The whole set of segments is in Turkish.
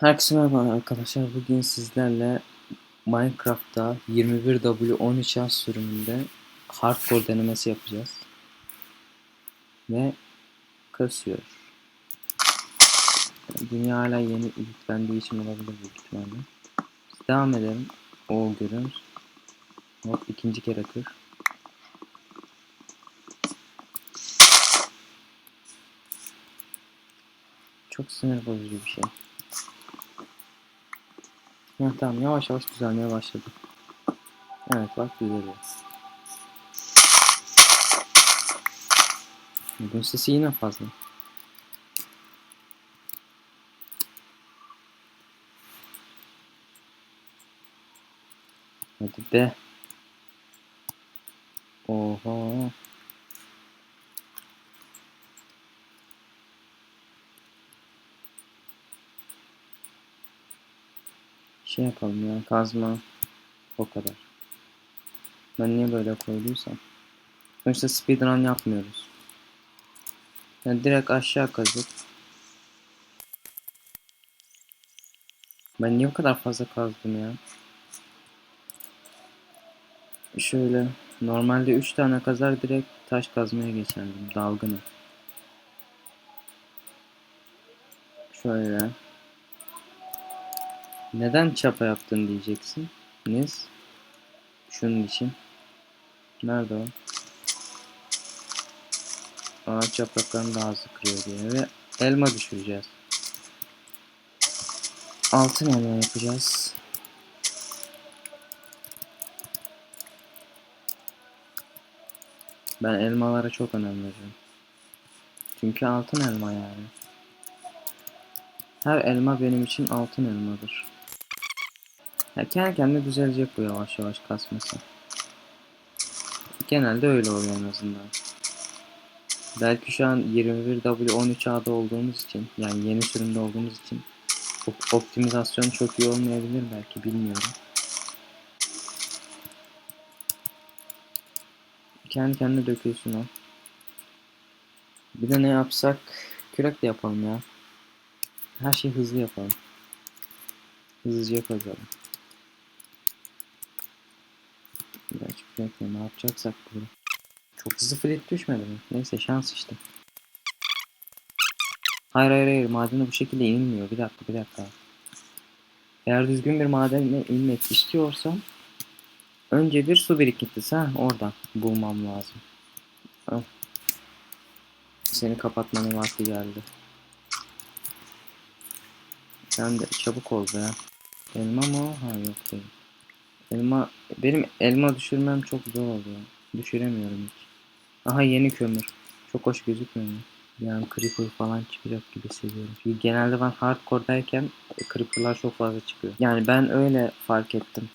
Herkese merhaba arkadaşlar. Bugün sizlerle Minecraft'ta 21W13A sürümünde hardcore denemesi yapacağız. Ve kasıyor. Dünya hala yeni yüklendiği için olabilir büyük ihtimalle. Devam edelim. O görüyoruz. Hop ikinci kere kır. Çok sinir bozucu bir şey. Ha, tamam yavaş yavaş düzelmeye başladı. Evet bak düzeliyor. Bugün sesi yine fazla. Hadi be. Oha. Şey yapalım ya kazma o kadar. Ben niye böyle koyduysam. Sonuçta speedrun yapmıyoruz. Yani direkt aşağı kazıp Ben niye o kadar fazla kazdım ya? Şöyle normalde 3 tane kazar direkt taş kazmaya geçerdim dalgını. Şöyle. Neden çapa yaptın diyeceksin. Niz. Şunun için. Nerede o? Ağaç yapraklarını daha hızlı kırıyor diye ve elma düşüreceğiz. Altın elma yapacağız. Ben elmalara çok önem veriyorum. Çünkü altın elma yani. Her elma benim için altın elmadır. Ya kendi kendine düzelecek bu yavaş yavaş kasması. Genelde öyle oluyor en azından. Belki şu an 21W13A'da olduğumuz için yani yeni sürümde olduğumuz için op- optimizasyon çok iyi olmayabilir belki bilmiyorum. Kendi kendine dökülsün o. Bir de ne yapsak kürek de yapalım ya. Her şeyi hızlı yapalım. Hızlıca kazalım. Bekle ne yapacaksak burada. Çok hızlı flit düşmedi mi? Neyse şans işte. Hayır hayır hayır madene bu şekilde inilmiyor. Bir dakika bir dakika. Eğer düzgün bir madene inmek istiyorsam önce bir su birikintisi ha oradan bulmam lazım. Al. Seni kapatmanın vakti geldi. Sen de çabuk ol be. Elma mı? Ha yok değil. Elma benim elma düşürmem çok zor oluyor. Düşüremiyorum hiç. Aha yeni kömür. Çok hoş gözükmüyor? Yani creeper falan çıkacak gibi hissediyorum. Çünkü genelde ben hardcore'dayken creeper'lar çok fazla çıkıyor. Yani ben öyle fark ettim.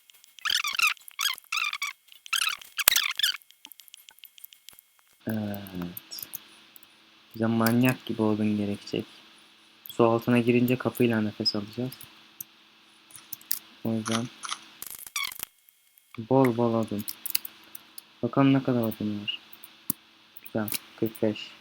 Evet. Bize manyak gibi odun gerekecek. Su altına girince kapıyla nefes alacağız. O yüzden bol bol odun. Bakalım ne kadar odun var. Güzel. 45.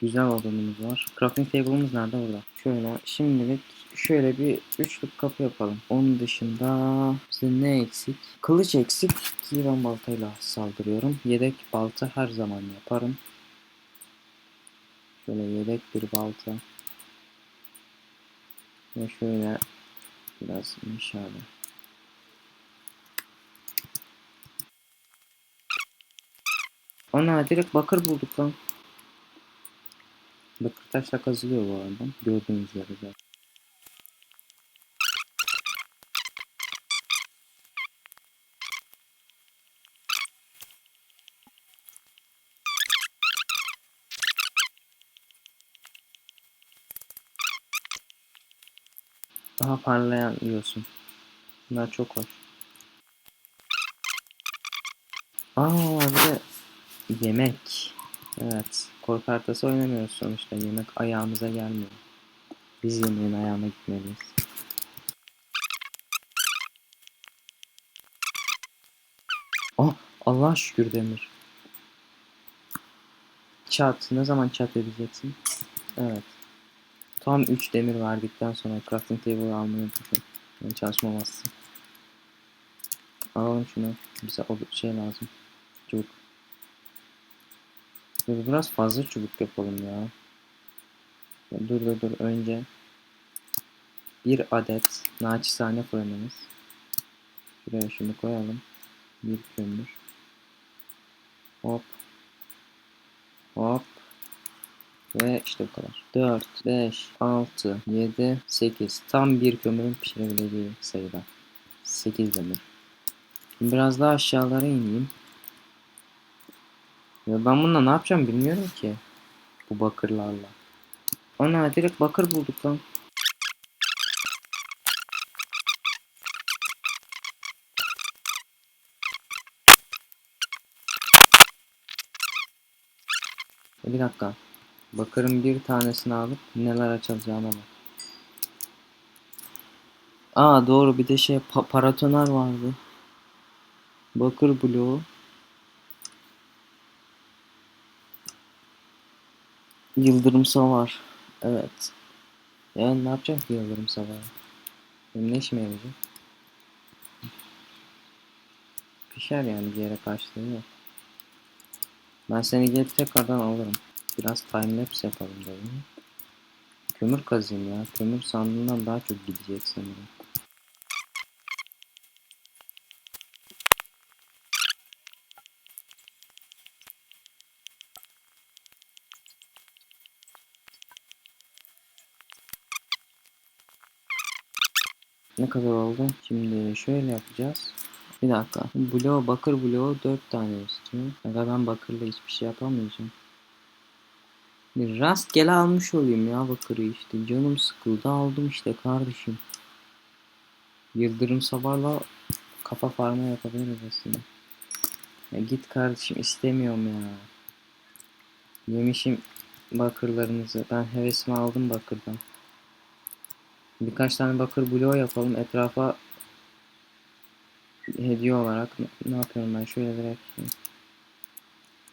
Güzel odunumuz var. Crafting table'ımız nerede? Burada. Şöyle şimdilik şöyle bir üçlük kapı yapalım. Onun dışında bize ne eksik? Kılıç eksik ki ben baltayla saldırıyorum. Yedek balta her zaman yaparım. Şöyle yedek bir balta. Ve şöyle biraz meşale. Ana direkt bakır bulduk lan. Bakır taşla kazılıyor bu arada. Gördüğünüz üzere zaten. Daha parlayan yiyorsun. Bunlar çok hoş. Aa bir de yemek. Evet. Korku haritası oynamıyoruz sonuçta. Yemek ayağımıza gelmiyor. Biz yemeğin ayağına gitmeliyiz. Oh Allah şükür demir. Çat. Ne zaman çat edeceksin? Evet. Tam 3 demir verdikten sonra crafting table almayı unutmuşum. Yani çalışma masası. Alalım şunu. Bize o şey lazım. Çubuk. Dur biraz fazla çubuk yapalım ya. Ya Dur dur dur önce bir adet naçizane fırınımız. Şuraya şunu koyalım. Bir kömür. Hop. Hop. Ve işte bu kadar. 4, 5, 6, 7, 8. Tam bir kömürün pişirebileceği sayıda. 8 demir. Şimdi biraz daha aşağılara ineyim. Ya ben bununla ne yapacağım bilmiyorum ki. Bu bakırlarla. Ana direkt bakır bulduk lan. E, Bir dakika. Bakırın bir tanesini alıp neler açılacağına bak. Aa doğru bir de şey pa- paratoner vardı. Bakır bloğu. Yıldırım savar. Evet. Yani ne yapacağım ki yıldırım savar? Benim ne işime yarayacak? Pişer yani bir yere karşılığı yok. Ben seni gelip tekrardan alırım. Biraz timelapse yapalım dedim. Kömür kazayım ya. Kömür sandığından daha çok gidecek sanırım. Ne kadar oldu? Şimdi şöyle yapacağız. Bir dakika. Bloğu, bakır bloğu 4 tane istiyor. Aga ben bakırla hiçbir şey yapamayacağım. Bir rastgele almış olayım ya bakırı işte. Canım sıkıldı aldım işte kardeşim. Yıldırım savarla kafa farma yapabiliriz aslında. Ya git kardeşim istemiyorum ya. Yemişim bakırlarınızı. Ben hevesimi aldım bakırdan. Birkaç tane bakır bloğu yapalım. Etrafa hediye olarak ne, yapıyorum ben? Şöyle direkt.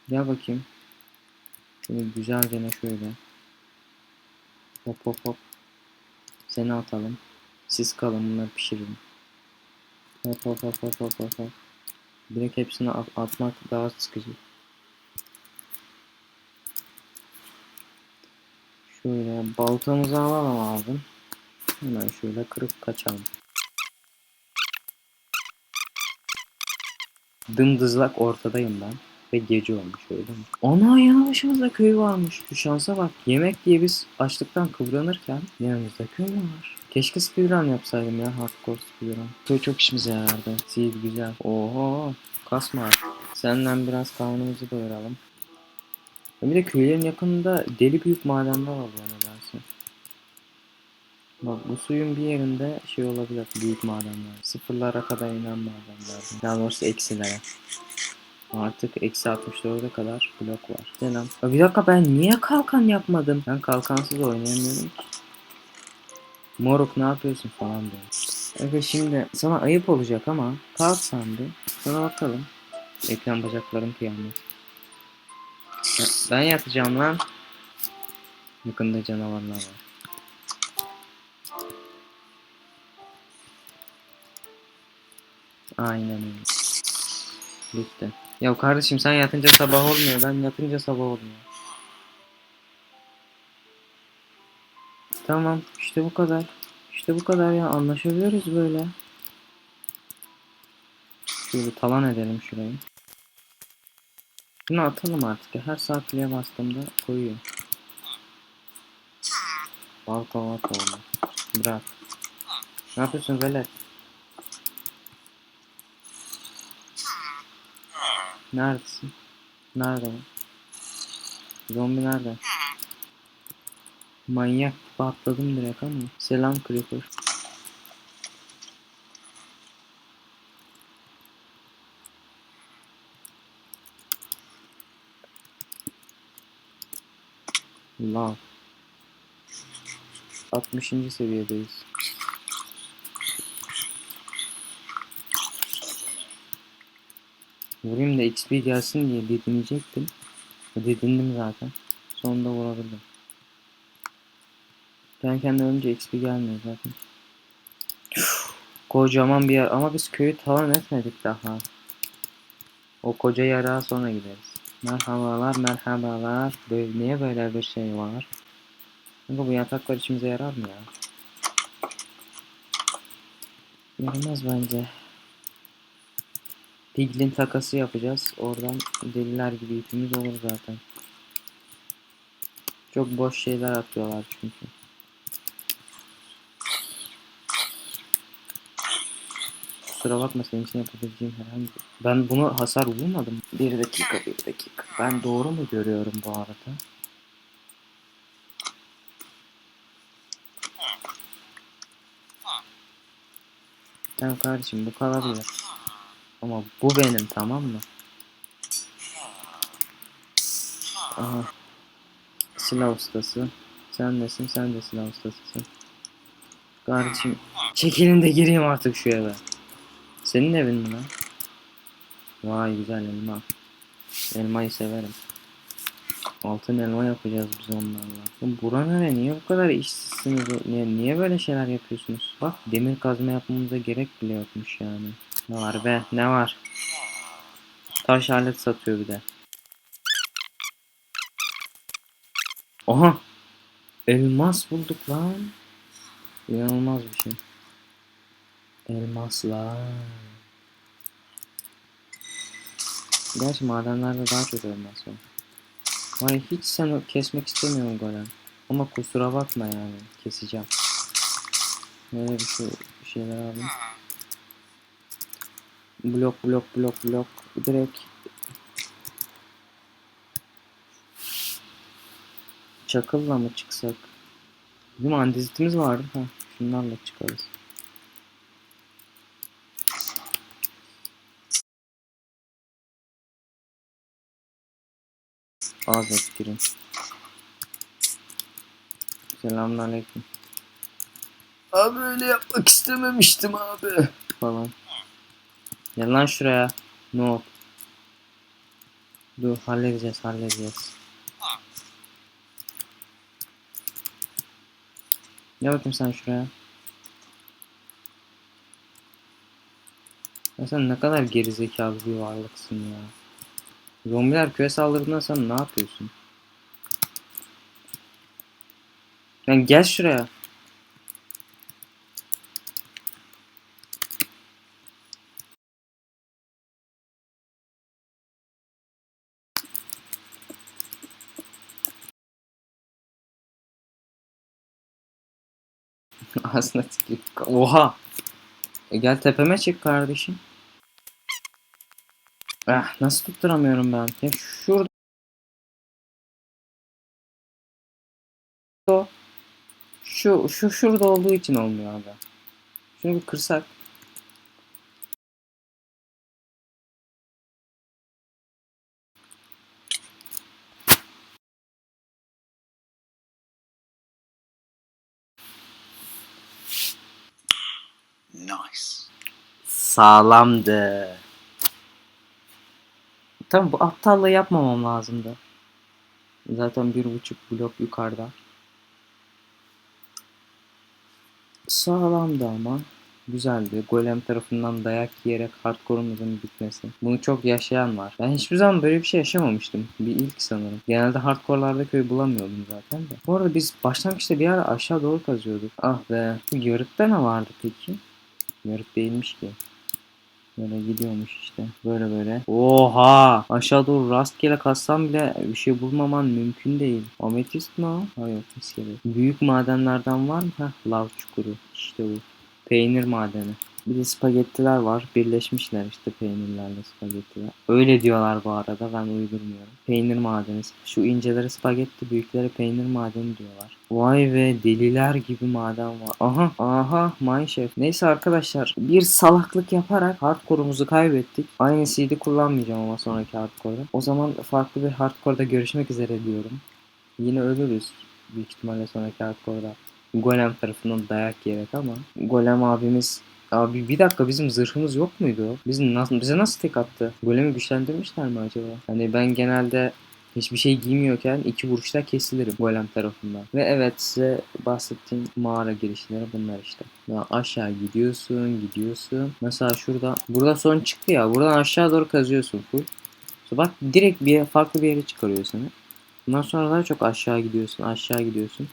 Gel bakayım. Şöyle güzelce ne şöyle. Hop hop hop. Seni atalım. Siz kalın bunları pişirin. Hop hop hop hop hop hop. Direkt hepsini at- atmak daha sıkıcı. Şöyle baltamızı alalım abi. Hemen şöyle kırıp kaçalım. Dımdızlak ortadayım ben. Ve gece olmuş öyle mi? Ana yanı başımızda köy varmış. Şu şansa bak. Yemek diye biz açlıktan kıvranırken yanımızda köy var. Keşke speedrun yapsaydım ya. Hardcore speedrun. Köy çok işimize yarardı. Seed güzel. Oho. Kasma. Senden biraz karnımızı doyuralım. Bir de köylerin yakınında deli büyük madenler oluyor nedense. Bak bu suyun bir yerinde şey olabilir büyük madenler. Sıfırlara kadar inen madenler. Daha doğrusu eksilere. Artık eksi 64'e kadar blok var. Selam. Ya bir dakika ben niye kalkan yapmadım? Ben kalkansız oynayamıyorum. Moruk ne yapıyorsun falan diyor. Evet şimdi sana ayıp olacak ama kalk bir. Sana bakalım. Ekran bacaklarım kıyamet. Ya, Ben yatacağım lan. Yakında canavarlar var. Aynen öyle. Bitti. Ya kardeşim sen yatınca sabah olmuyor. Ben yatınca sabah oluyor. Tamam. işte bu kadar. İşte bu kadar ya. Anlaşabiliriz böyle. Şöyle talan edelim şurayı. Şunu atalım artık ya. Her sağ kliğe bastığımda koyuyor. Balta balta oldu. Bırak. Ne yapıyorsun velet? Neredesin? Nerede bu? Zombi nerede? Manyak gibi atladım direkt ama. Selam Creeper. Lav. 60. seviyedeyiz. Vurayım da XP gelsin diye didinecektim. Didindim zaten. Sonunda vurabildim. Ben kendi önce XP gelmiyor zaten. Kocaman bir yer ama biz köyü talan etmedik daha. O koca yarağa sonra gideriz. Merhabalar merhabalar. Böyle, niye böyle bir şey var? Kanka bu yataklar içimize yarar mı ya? Yaramaz bence. Piglin takası yapacağız. Oradan deliler gibi ipimiz olur zaten. Çok boş şeyler atıyorlar çünkü. Kusura bakma senin için yapabileceğim herhangi Ben bunu hasar vurmadım. Bir dakika bir dakika. Ben doğru mu görüyorum bu arada? Tamam kardeşim bu kalabilir. Ama bu benim tamam mı? Aha. Silah ustası. Sen nesin? Sen de silah ustasısın. Kardeşim çekilin de gireyim artık şu eve. Senin evin mi lan? Vay güzel elma. Elmayı severim. Altın elma yapacağız biz onlarla. Bura nere? Niye bu kadar işsizsiniz? Niye, niye böyle şeyler yapıyorsunuz? Bak demir kazma yapmamıza gerek bile yokmuş yani. Ne var be? Ne var? Taş alet satıyor bir de. Aha! Elmas bulduk lan. İnanılmaz bir şey. Elmaslar. Gerçi madenlerde daha çok elmas var. Vay hiç sen kesmek istemiyorum golem. Ama kusura bakma yani. Keseceğim. Böyle bir şey şeyler alayım. Blok blok blok blok. Direkt çakılla mı çıksak? Bizim andezitimiz vardı. Ha, şunlarla çıkarız. Az ettirin. Selamünaleyküm. Abi öyle yapmak istememiştim abi. Falan. Gel lan şuraya. Oldu? Dur halledeceğiz halledeceğiz. Gel bakayım sen şuraya. Ya sen ne kadar gerizekalı bir varlıksın ya. Zombiler köye saldırdığında sen ne yapıyorsun? Lan gel şuraya. Aslında tükürük. Oha. E gel tepeme çık kardeşim. Ah nasıl tutturamıyorum ben? Ya şurada. Şu şu şurada olduğu için olmuyor abi. Şunu bir kırsak. Nice. Sağlamdı. Tamam bu aptallığı yapmamam lazımdı. Zaten bir buçuk blok yukarıda. Sağlamdı ama. Güzeldi. Golem tarafından dayak yiyerek hardcore'umuzun bitmesi. Bunu çok yaşayan var. Ben hiçbir zaman böyle bir şey yaşamamıştım. Bir ilk sanırım. Genelde hardcore'larda köy bulamıyordum zaten de. Bu arada biz başlangıçta bir ara aşağı doğru kazıyorduk. Ah be. Bu yarıkta ne vardı peki? Yarık değilmiş ki. Böyle gidiyormuş işte. Böyle böyle. Oha! Aşağı doğru rastgele kassam bile bir şey bulmaman mümkün değil. Ametist mi o? Hayır, iskelet. Büyük madenlerden var mı? Heh, lav çukuru. İşte bu. Peynir madeni. Bir de spagettiler var. Birleşmişler işte peynirlerle spagettiler. Öyle diyorlar bu arada. Ben uydurmuyorum. Peynir madeni. Şu inceleri spagetti, büyükleri peynir madeni diyorlar. Vay be deliler gibi maden var. Aha aha mineshaft. Neyse arkadaşlar bir salaklık yaparak hardcore'umuzu kaybettik. Aynı CD kullanmayacağım ama sonraki hardcore'da. O zaman farklı bir hardcore'da görüşmek üzere diyorum. Yine ölürüz büyük ihtimalle sonraki hardcore'da. Golem tarafından dayak yiyerek ama Golem abimiz Abi bir dakika bizim zırhımız yok muydu? Bizim nasıl, bize nasıl tek attı? Golemi güçlendirmişler mi acaba? Hani ben genelde Hiçbir şey giymiyorken iki vuruşta kesilirim golem tarafından. Ve evet size bahsettiğim mağara girişleri bunlar işte. Ya aşağı gidiyorsun, gidiyorsun. Mesela şurada, burada son çıktı ya. Buradan aşağı doğru kazıyorsun full. Sonra bak direkt bir farklı bir yere çıkarıyor seni. Bundan sonra daha çok aşağı gidiyorsun, aşağı gidiyorsun.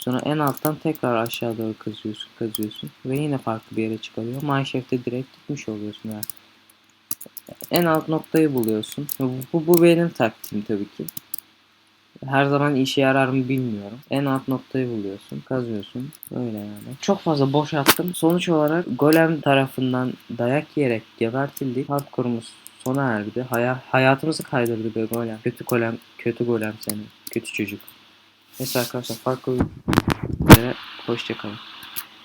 Sonra en alttan tekrar aşağı doğru kazıyorsun, kazıyorsun. Ve yine farklı bir yere çıkarıyor. Mineshaft'e direkt gitmiş oluyorsun yani. En alt noktayı buluyorsun. Bu, bu, benim taktiğim tabii ki. Her zaman işe yarar mı bilmiyorum. En alt noktayı buluyorsun, kazıyorsun. Öyle yani. Çok fazla boş attım. Sonuç olarak golem tarafından dayak yiyerek gebertildik. Hardcore'umuz sona erdi. Haya- hayatımızı kaydırdı be golem. Kötü golem, kötü golem seni. Kötü çocuk. Neyse arkadaşlar farklı hoşçakalın.